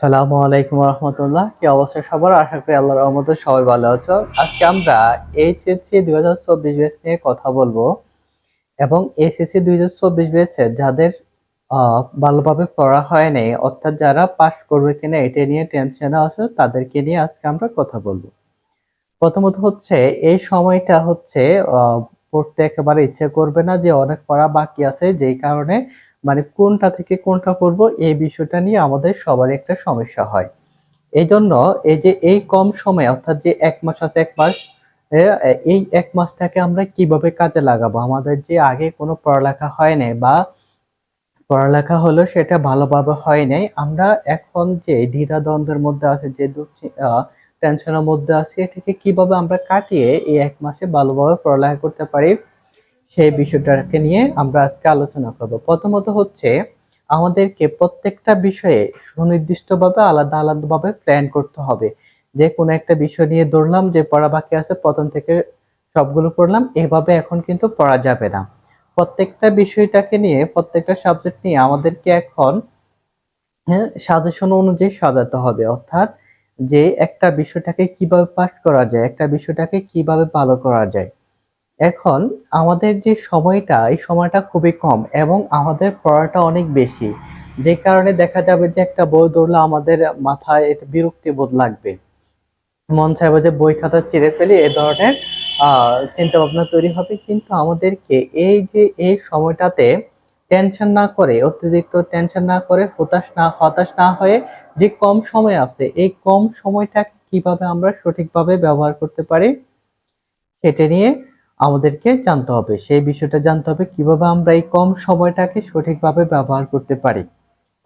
সালামু আলাইকুম রহমতুল্লাহ। কি অবস্থা সবার? আশা করি আল্লাহর রহমতে সবাই ভালো আছো। আজকে আমরা এইচএসসি দুই হাজার চব্বিশ ব্যাচ নিয়ে কথা বলব এবং এইচএসসি দুই হাজার চব্বিশ ব্যাচে যাদের ভালোভাবে পড়া হয় নাই, অর্থাৎ যারা পাস করবে কিনা এটা নিয়ে টেনশনে আছে, তাদেরকে নিয়ে আজকে আমরা কথা বলব। প্রথমত হচ্ছে, এই সময়টা হচ্ছে পড়তে একেবারে ইচ্ছে করবে না যে অনেক পড়া বাকি আছে, যেই কারণে মানে কোনটা থেকে কোনটা করব, এই বিষয়টা নিয়ে আমাদের সবার একটা সমস্যা হয়। এই জন্য এই যে এই কম সময়, অর্থাৎ যে এক মাস আছে, এক মাস এই এক মাসটাকে আমরা কীভাবে কাজে লাগাবো? আমাদের যে আগে কোনো পড়ালেখা হয় নাই বা পড়ালেখা হলো সেটা ভালোভাবে হয় নাই, আমরা এখন যে দ্বিধা দ্বন্দ্বের মধ্যে আছে, যে টেনশনের মধ্যে আছি, এটাকে কীভাবে আমরা কাটিয়ে এই এক মাসে ভালোভাবে পড়ালেখা করতে পারি? সেই বিষয়টাকে নিয়ে আমরা আজকে আলোচনা করব। প্রথমত হচ্ছে, আমাদেরকে প্রত্যেকটা বিষয়ে সুনির্দিষ্টভাবে, আলাদা আলাদাভাবে প্ল্যান করতে হবে। যে কোনো একটা বিষয় নিয়ে ধরলাম, যে পড়া বাকি আছে, প্রথম থেকে সবগুলো পড়লাম, এভাবে এখন কিন্তু পড়া যাবে না। প্রত্যেকটা বিষয়টাকে নিয়ে, প্রত্যেকটা সাবজেক্ট নিয়ে আমাদেরকে এখন সাজেশন অনুযায়ী সাজাতে হবে। অর্থাৎ যে একটা বিষয়টাকে কীভাবে পাস করা যায়, একটা বিষয়টাকে কীভাবে ভালো করা যায়। এখন আমাদের যে সময়টা, এই সময়টা খুবই কম এবং আমাদের পড়াটা অনেক বেশি। যে কারণে দেখা যাবে যে একটা বই ধরলে আমাদের মাথায় এটা বিরক্তি বোধ লাগবে। মন চাইবে যে বই খাতা চিরে ফেলি, এ ধরনের চিন্তা ভাবনা তৈরি হবে। কিন্তু আমাদেরকে এই যে, এই সময়টাতে টেনশন না করে, অতিরিক্ত টেনশন না করে, হতাশ না হতাশ না হয়ে যে কম সময় আছে, এই কম সময়টাকে কীভাবে আমরা সঠিকভাবে ব্যবহার করতে পারি, সেটা নিয়ে আমাদেরকে জানতে হবে। সেই বিষয়টা জানতে হবে কীভাবে আমরা এই কম সময়টাকে সঠিকভাবে ব্যবহার করতে পারি।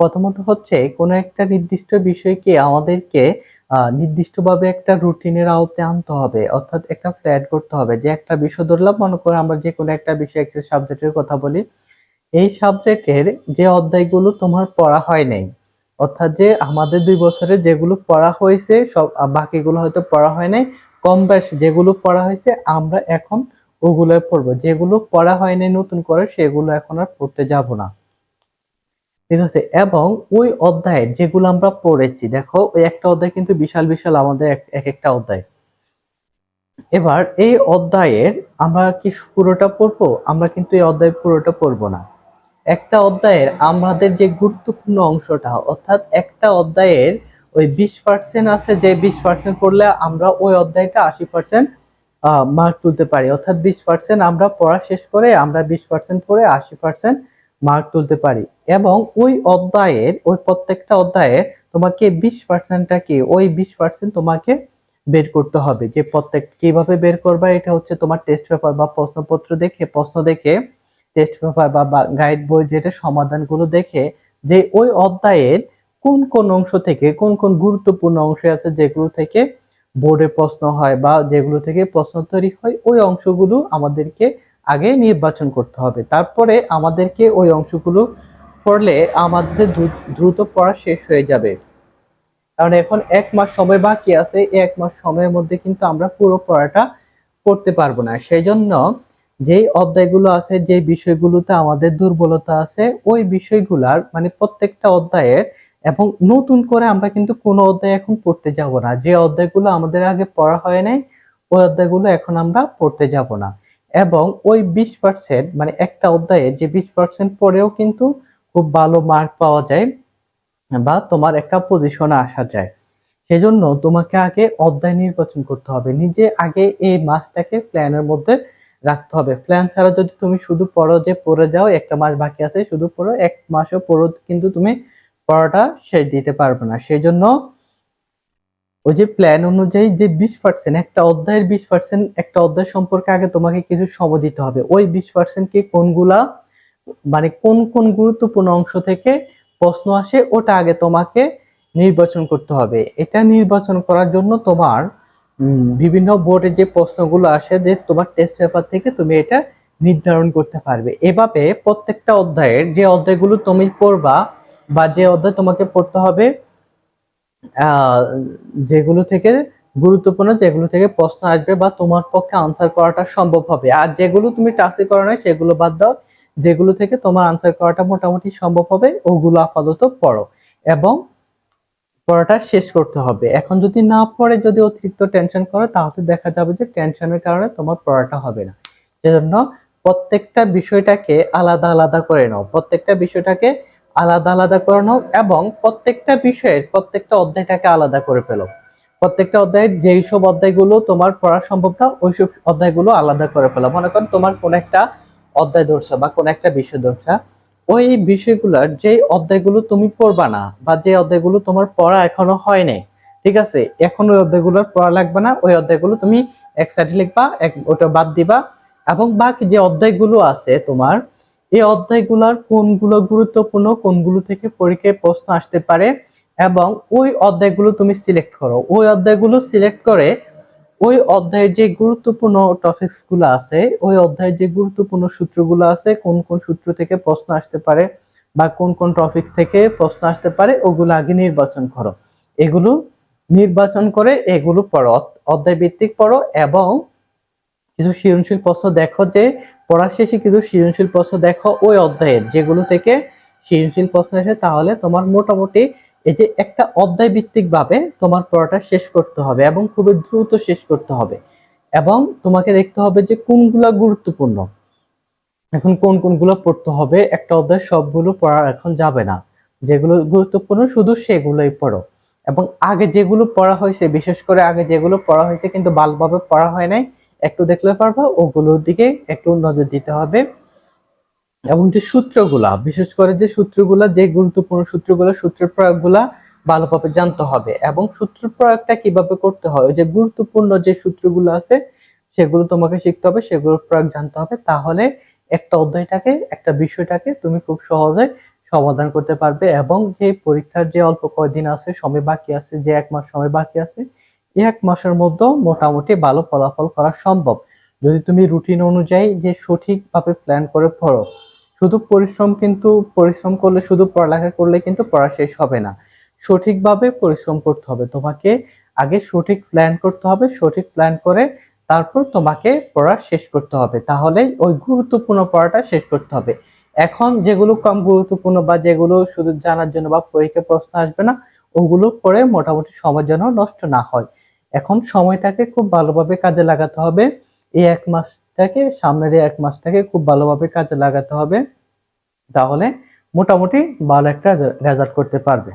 প্রথমত হচ্ছে, কোনো একটা নির্দিষ্ট বিষয়কে আমাদেরকে নির্দিষ্টভাবে একটা রুটিনের আওতায় আনতে হবে। অর্থাৎ একটা প্ল্যান করতে হবে। যে একটা বিষয় ধরলাম, মনে করো আমরা যে কোনো একটা বিষয় একটা সাবজেক্টের কথা বলি। এই সাবজেক্টের যে অধ্যায়গুলো তোমার পড়া হয় নাই, অর্থাৎ যে আমাদের দুই বছরে যেগুলো পড়া হয়েছে, সব, বাকিগুলো হয়তো পড়া হয় নাই, কম বেশ যেগুলো পড়া হয়েছে, আমরা এখন ওগুলো পড়ব। যেগুলো পড়া হয়নি, নতুন করে সেগুলো এখন আর পড়তে যাব না। ঠিক আছে? এবং ওই অধ্যায়ে যেগুলো আমরা পড়েছি, দেখো, ওই একটা অধ্যায় কিন্তু বিশাল বিশাল আমাদের এক একটা অধ্যায়। এবার এই অধ্যায়ের আমরা কি পুরোটা পড়ব? আমরা কিন্তু এই অধ্যায় পুরোটা পড়ব না। একটা অধ্যায়ের আমাদের যে গুরুত্বপূর্ণ অংশটা, অর্থাৎ একটা অধ্যায়ের ওই বিশ পার্সেন্ট আছে, যে বিশ পার্সেন্ট পড়লে আমরা ওই অধ্যায়টা আশি পার্সেন্ট মার্ক তুলতে পারি। অর্থাৎ বিশ পার্সেন্ট আমরা পড়া শেষ করে আমরা বিশ পার্সেন্ট পড়ে আশি পার্সেন্ট মার্ক তুলতে পারি। এবং ওই অধ্যায়ের, ওই প্রত্যেকটা অধ্যায়ের তোমাকে বিশ পার্সেন্টটাকে ওই বিশ পার্সেন্ট তোমাকে বের করতে হবে। যে প্রত্যেক, কীভাবে বের করবা এটা হচ্ছে তোমার টেস্ট পেপার বা প্রশ্নপত্র দেখে, প্রশ্ন দেখে টেস্ট পেপার বা গাইড বই যেটা সমাধানগুলো দেখে যে ওই অধ্যায়ের কোন কোন অংশ থেকে, কোন কোন গুরুত্বপূর্ণ অংশ আছে যেগুলো থেকে বোর্ডে প্রশ্ন হয় বা যেগুলো থেকে প্রশ্ন তৈরি হয়, ওই অংশগুলো আমাদেরকে আগে নির্বাচন করতে হবে। তারপরে আমাদেরকে ওই অংশগুলো পড়লে আমাদের দ্রু- দ্রুত পড়া শেষ হয়ে যাবে। কারণ এখন এক মাস সময় বাকি আছে এক মাস সময়ের মধ্যে কিন্তু আমরা পুরো পড়াটা পড়তে পারব না। সেই জন্য যেই অধ্যায়গুলো আছে, যে বিষয়গুলোতে আমাদের দুর্বলতা আছে, ওই বিষয়গুলার মানে প্রত্যেকটা অধ্যায়ের এবং নতুন করে আমরা কিন্তু কোনো অধ্যায় এখন পড়তে যাব না। যে অধ্যায়গুলো আমাদের আগে পড়া হয় নাই, ওই অধ্যায়গুলো এখন আমরা পড়তে যাব না। এবং ওই বিশ পার্সেন্ট মানে একটা অধ্যায়ে যে বিশ পার্সেন্ট পড়েও কিন্তু খুব ভালো মার্ক পাওয়া যায় বা তোমার একটা পজিশনে আসা যায়। সেজন্য তোমাকে আগে অধ্যায় নির্বাচন করতে হবে। নিজে আগে এই মাসটাকে প্ল্যানের মধ্যে রাখতে হবে। প্ল্যান ছাড়া যদি তুমি শুধু পড়ো যে পড়ে যাও, একটা মাস বাকি আছে, শুধু পড়ো, এক মাসও পড়ো কিন্তু তুমি পড়াটা শেষ দিতে পারবে না। সেই জন্য ওই যে প্ল্যান অনুযায়ী যে বিশ পার্সেন্ট একটা অধ্যায়ের বিশ পার্সেন্ট একটা অধ্যায় সম্পর্কে আগে তোমাকে কিছু সময় দিতে হবে। ওই বিশ পার্সেন্টকে কোনগুলা মানে কোন কোন গুরুত্বপূর্ণ অংশ থেকে প্রশ্ন আসে, ওটা আগে তোমাকে নির্বাচন করতে হবে। এটা নির্বাচন করার জন্য তোমার বিভিন্ন বোর্ডে যে প্রশ্নগুলো আসে যে তোমার টেস্ট পেপার থেকে তুমি এটা নির্ধারণ করতে পারবে। এভাবে প্রত্যেকটা অধ্যায়ের যে অধ্যায়গুলো তুমি পড়বা বা যে অধ্যায় তোমাকে পড়তে হবে যেগুলো থেকে, গুরুত্বপূর্ণ যেগুলো থেকে প্রশ্ন আসবে বা তোমার পক্ষে আনসার করাটা সম্ভব হবে। আর যেগুলো তুমি টাচে করো না সেগুলো বাদ দাও। যেগুলো থেকে তোমার আনসার করাটা মোটামুটি সম্ভব হবে, ওগুলো আপাতত পড়ো এবং পড়াটা শেষ করতে হবে। এখন যদি না পড়ে, যদি অতিরিক্ত টেনশন করো, তাহলে দেখা যাবে যে টেনশনের কারণে তোমার পড়াটা হবে না। সেজন্য প্রত্যেকটা বিষয়টাকে আলাদা আলাদা করে নাও। প্রত্যেকটা বিষয়টাকে আলাদা আলাদা করে নাও এবং প্রত্যেকটা বিষয়ের প্রত্যেকটা অধ্যায়টাকে আলাদা করে ফেলো। প্রত্যেকটা অধ্যায়ের যেই সব অধ্যায়গুলো তোমার পড়া সম্ভব না, ওই সব অধ্যায়গুলো আলাদা করে ফেলো। মনে করো তোমার কোন একটা অধ্যায় ধরছো বা কোন একটা বিষয় ধরছো, ওই বিষয়গুলোর যে অধ্যায়গুলো তুমি পড়বা না বা যে অধ্যায়গুলো তোমার পড়া এখনও হয় নাই, ঠিক আছে? এখন ওই অধ্যায়গুলোর পড়া লাগবে না, ওই অধ্যায়গুলো তুমি এক সাইডে লিখবা, এক ওটা বাদ দিবা এবং বাকি যে অধ্যায়গুলো আছে তোমার এই অধ্যায়গুলোর কোনগুলো গুরুত্বপূর্ণ, কোনগুলো থেকে পরীক্ষায় প্রশ্ন আসতে পারে এবং ওই অধ্যায়গুলো তুমি সিলেক্ট করো। ওই অধ্যায়গুলো সিলেক্ট করে ওই অধ্যায়ের যে গুরুত্বপূর্ণ টপিকসগুলো আছে, ওই অধ্যায়ের যে গুরুত্বপূর্ণ সূত্রগুলো আছে, কোন কোন সূত্র থেকে প্রশ্ন আসতে পারে বা কোন কোন টপিকস থেকে প্রশ্ন আসতে পারে, ওগুলো আগে নির্বাচন করো। এগুলো নির্বাচন করে এগুলো পড়ো অধ্যায় ভিত্তিক পড়ো এবং কিছু সৃজনশীল প্রশ্ন দেখো যে পড়া শেষে কিছু সৃজনশীল প্রশ্ন দেখো ওই অধ্যায়ের, যেগুলো থেকে সৃজনশীল প্রশ্ন আসে তাহলে তোমার মোটামুটি এই যে একটা অধ্যায় ভিত্তিক ভাবে তোমার পড়াটা শেষ করতে হবে এবং খুবই দ্রুত শেষ করতে হবে এবং তোমাকে দেখতে হবে যে কোনগুলা গুরুত্বপূর্ণ। এখন কোন কোনগুলো পড়তে হবে, একটা অধ্যায় সবগুলো পড়া এখন যাবে না। যেগুলো গুরুত্বপূর্ণ শুধু সেগুলোই পড়ো। এবং আগে যেগুলো পড়া হয়েছে, বিশেষ করে আগে যেগুলো পড়া হয়েছে, কিন্তু ভালোভাবে পড়া হয় নাই একটু দেখলে পারবা, ওগুলোর দিকে একটু নজর দিতে হবে। এবং যে সূত্রগুলা, বিশেষ করে যে সূত্রগুলা, যে গুরুত্বপূর্ণ সূত্রগুলা, সূত্রের প্রয়োগগুলা ভালোভাবে জানতে হবে। এবং সূত্র প্রয়োগটা কীভাবে করতে হয়? যে গুরুত্বপূর্ণ যে সূত্রগুলো আছে, সেগুলো তোমাকে শিখতে হবে, সেগুলোর প্রয়োগ জানতে হবে। তাহলে একটা অধ্যায়টাকে, একটা বিষয়টাকে তুমি খুব সহজে সমাধান করতে পারবে। এবং যে পরীক্ষার যে অল্প কয়দিন আছে, সময় বাকি আছে, যে এক মাস সময় বাকি আছে এক মাসের মধ্যে মোটামুটি ভালো ফলাফল করা সম্ভব। যদি তুমি রুটিন অনুযায়ী যে সঠিকভাবে প্ল্যান করে পড়ো, শুধু পরিশ্রম কিন্তু, পরিশ্রম করলে, শুধু পড়ালেখা করলে কিন্তু পড়া শেষ হবে না। সঠিকভাবে পরিশ্রম করতে হবে। তোমাকে আগে সঠিক প্ল্যান করতে হবে, সঠিক প্ল্যান করে তারপর তোমাকে পড়া শেষ করতে হবে। তাহলেই ওই গুরুত্বপূর্ণ পড়াটা শেষ করতে হবে। এখন যেগুলো কম গুরুত্বপূর্ণ বা যেগুলো শুধু জানার জন্য বা পরীক্ষা প্রশ্ন আসবে না ওগুলো পরে মোটামুটি সময় যেন নষ্ট না হয়। এখন সময়টাকে খুব ভালোভাবে কাজে লাগাতে হবে। এই এক মাসটাকে, সামনের এক মাসটাকে খুব ভালোভাবে কাজে লাগাতে হবে। তাহলে মোটামুটি ভালো একটা রেজাল্ট করতে পারবে।